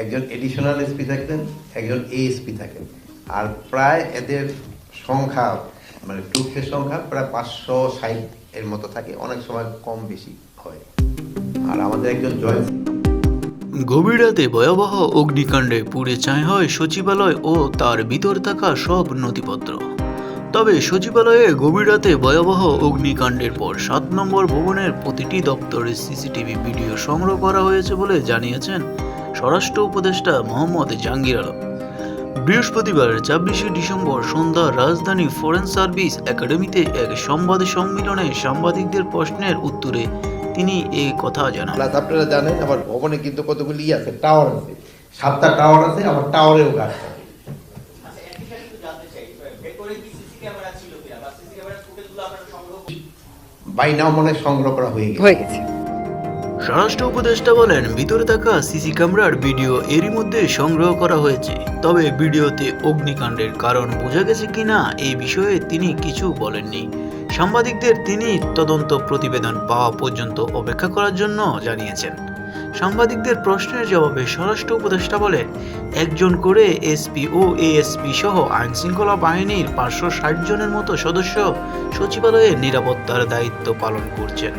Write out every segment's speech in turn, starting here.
একজন additional SP থাকতেন, একজন এএসপি থাকেন। আর প্রায় এদের সংখ্যা মানে ট্রুপের সংখ্যা প্রায় পাঁচশো ষাট এর মতো থাকে, অনেক সময় কম বেশি হয়। আর আমাদের একজন জয়েন্ট গভীর রাতে ভয়াবহ অগ্নিকাণ্ডে পুড়ে ছাই হয় সচিবালয় ও তার ভিতর থাকা সব নথিপত্র। তবে সচিবালয়ে গভীর রাতে ভয়াবহ অগ্নিকাণ্ডের পর সাত নম্বর ভবনের প্রতিটি দপ্তরের সিসিটিভি ভিডিও সংগ্রহ করা হয়েছে বলে জানিয়েছেন স্বরাষ্ট্র উপদেষ্টা মোহাম্মদ জাহাঙ্গীর আলম। বৃহস্পতিবার ছাব্বিশে ডিসেম্বর সন্ধ্যা রাজধানী ফরেন সার্ভিস একাডেমিতে এক সংবাদ সম্মেলনে সাংবাদিকদের প্রশ্নের উত্তরে তিনি এই কথা জানান। আপনারা জানেন আমার ভবনে কিন্তু কতগুলি আছে টাওয়ার আছে। সাতটা টাওয়ার আছে আমার টাওয়ারেও গাছ থাকে আচ্ছা একটা বিষয় একটু জানতে চাই ভেতরে কি সিসি ক্যামেরা ছিল কিনা বা সিসি ক্যামেরার ফুটেজগুলো আপনারা সংগ্রহ বাই নাও মনে সংগ্রহ করা হয়ে গেছে। স্বরাষ্ট্র উপদেষ্টা বলেন, ভিতরে থাকা সিসি ক্যামেরার ভিডিও এরই মধ্যে সংগ্রহ করা হয়েছে। তবে ভিডিওতে অগ্নিকাণ্ডের কারণ বোঝা গেছে কিনা এই বিষয়ে তিনি কিছু বলেননি। সাংবাদিকদের তিনি তদন্ত প্রতিবেদন পাওয়া পর্যন্ত অপেক্ষা করার জন্য জানিয়েছেন। সাংবাদিকদের প্রশ্নের জবাবে স্বরাষ্ট্র উপদেষ্টা বলেন, একজন করে এসপি ও এএসপি সহ আইন শৃঙ্খলা বাহিনীর পাঁচশো ষাট জনের মতো সদস্য সচিবালয়ে নিরাপত্তার দায়িত্ব পালন করছেন।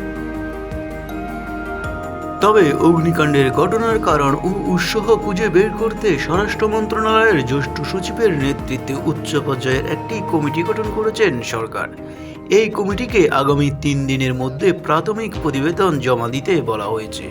তবে অগ্নিকাণ্ডের ঘটনার কারণ ও উৎসাহ খুঁজে বের করতে স্বরাষ্ট্র মন্ত্রণালয়ের জ্যেষ্ঠ সচিবের নেতৃত্বে উচ্চ পর্যায়ের একটি কমিটি গঠন করেছেন সরকার। এই কমিটিকে আগামী তিন দিনের মধ্যে প্রাথমিক প্রতিবেদন জমা দিতে বলা হয়েছে।